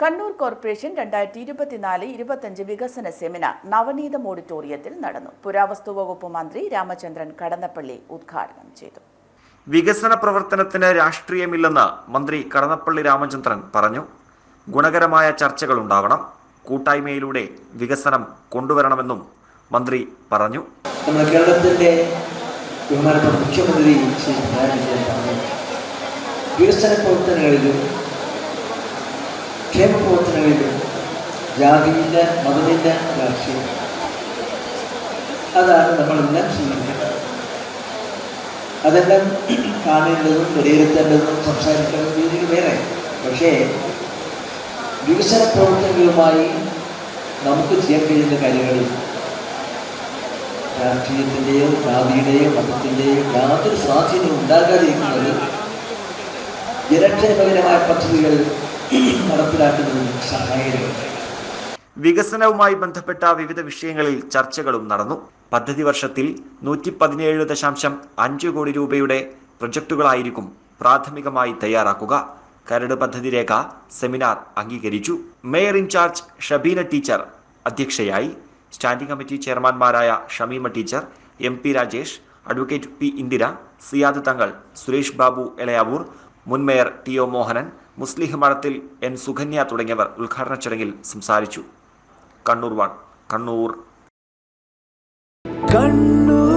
Kannur corporation രണ്ടായിരത്തി ഇരുപത്തിനാല് ഇരുപത്തഞ്ച് വികസന സെമിനാർ നവനീതം ഓഡിറ്റോറിയത്തിൽ നടന്നു. പുരാവസ്തു വകുപ്പ് മന്ത്രി രാമചന്ദ്രൻ കടന്നപ്പള്ളി ഉദ്ഘാടനം ചെയ്തു. വികസന പ്രവർത്തനത്തിന് രാഷ്ട്രീയമില്ലെന്ന് മന്ത്രി കടന്നപ്പള്ളി രാമചന്ദ്രൻ പറഞ്ഞു. ഗുണകരമായ ചർച്ചകൾ ഉണ്ടാകണം കൂട്ടായ്മയിലൂടെ വികസനം കൊണ്ടുവരണമെന്നും മന്ത്രി പറഞ്ഞു. നമ്മുടെ ബഹുമാനപ്പെട്ട മുഖ്യമന്ത്രി ശ്രീ പിണറായി വിജയൻ പറഞ്ഞു. വികസന പ്രവർത്തനങ്ങളിലും ക്ഷേമ പ്രവർത്തനങ്ങളിലും ജാതിയില്ല മതമില്ല രാഷ്ട്രീയം അതാണ് നമ്മളെല്ലാം സ്വീകരിക്കുന്നത് അതെല്ലാം കാണേണ്ടതും വിലയിരുത്തേണ്ടതും സംസാരിക്കേണ്ടതും രീതിയിൽ വേറെ. പക്ഷേ വികസന പ്രവർത്തനങ്ങളുമായി നമുക്ക് ചെയ്യാൻ കഴിയുന്ന കാര്യങ്ങളിൽ രാഷ്ട്രീയത്തിന്റെയോ ജാതിയുടെയോ മതത്തിന്റെയോ യാതൊരു സ്വാധീനവും ഉണ്ടാകാതിരിക്കുന്നത് ജനക്ഷേമകരമായ പദ്ധതികൾ നടപ്പിലാക്കുന്നതിന് സഹായകരമായി വികസനവുമായി ബന്ധപ്പെട്ട വിവിധ വിഷയങ്ങളിൽ ചർച്ചകളും നടന്നു. പദ്ധതി വർഷത്തിൽ നൂറ്റി പതിനേഴ് ദശാംശം അഞ്ച് കോടി രൂപയുടെ പ്രൊജക്ടുകളായിരിക്കും പ്രാഥമികമായി തയ്യാറാക്കുക. കരട് പദ്ധതി രേഖ സെമിനാർ അംഗീകരിച്ചു. Mayor in charge Shabeena teacher അധ്യക്ഷയായി. Standing committee ചെയർമാൻമാരായ Shameema teacher M P Rajesh advocate P Indira Siyad Thangal Suresh Babu Elayavoor മുൻ mayor T O Mohanan Muslim Madathil N Sukanya തുടങ്ങിയവർ ഉദ്ഘാടന ചടങ്ങിൽ സംസാരിച്ചു. കണ്ണൂർ വൺ കണ്ണൂർ. കണ്ണൂർ